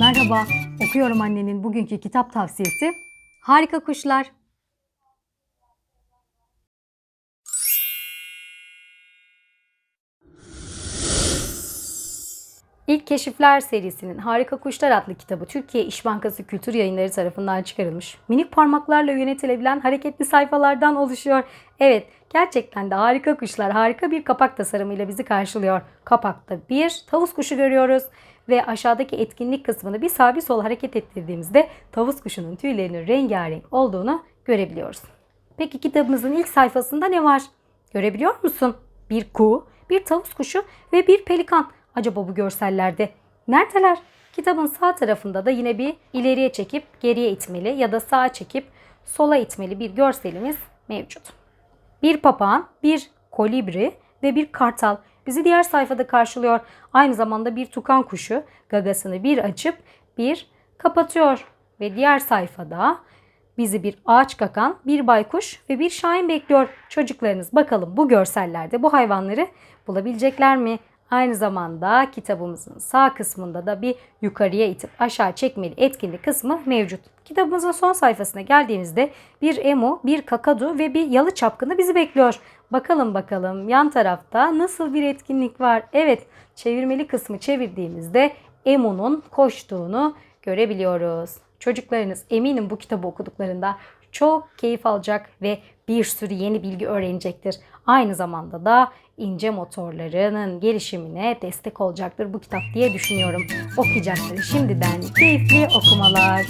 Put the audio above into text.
Merhaba, okuyorum annenin bugünkü kitap tavsiyesi. Harika Kuşlar. İlk Keşifler serisinin Harika Kuşlar adlı kitabı Türkiye İş Bankası Kültür Yayınları tarafından çıkarılmış. Minik parmaklarla yönetilebilen hareketli sayfalardan oluşuyor. Evet, gerçekten de Harika Kuşlar harika bir kapak tasarımıyla bizi karşılıyor. Kapakta bir tavus kuşu görüyoruz ve aşağıdaki etkinlik kısmını bir sağ bir sol hareket ettirdiğimizde tavus kuşunun tüylerinin rengarenk olduğunu görebiliyoruz. Peki kitabımızın ilk sayfasında ne var? Görebiliyor musun? Bir kuğu, bir tavus kuşu ve bir pelikan. Acaba bu görsellerde neredeler? Kitabın sağ tarafında da yine bir ileriye çekip geriye itmeli ya da sağa çekip sola itmeli bir görselimiz mevcut. Bir papağan, bir kolibri ve bir kartal bizi diğer sayfada karşılıyor. Aynı zamanda bir tukan kuşu gagasını bir açıp bir kapatıyor. Ve diğer sayfada bizi bir ağaç kakan, bir baykuş ve bir şahin bekliyor. Çocuklarınız bakalım bu görsellerde bu hayvanları bulabilecekler mi? Aynı zamanda kitabımızın sağ kısmında da bir yukarıya itip aşağı çekmeli etkinlik kısmı mevcut. Kitabımızın son sayfasına geldiğimizde bir emu, bir kakadu ve bir yalı çapkını bizi bekliyor. Bakalım bakalım yan tarafta nasıl bir etkinlik var? Evet, çevirmeli kısmı çevirdiğimizde emunun koştuğunu görebiliyoruz. Çocuklarınız eminim bu kitabı okuduklarında çok keyif alacak ve bir sürü yeni bilgi öğrenecektir. Aynı zamanda da ince motorlarının gelişimine destek olacaktır bu kitap diye düşünüyorum. Okuyacakları şimdiden keyifli okumalar.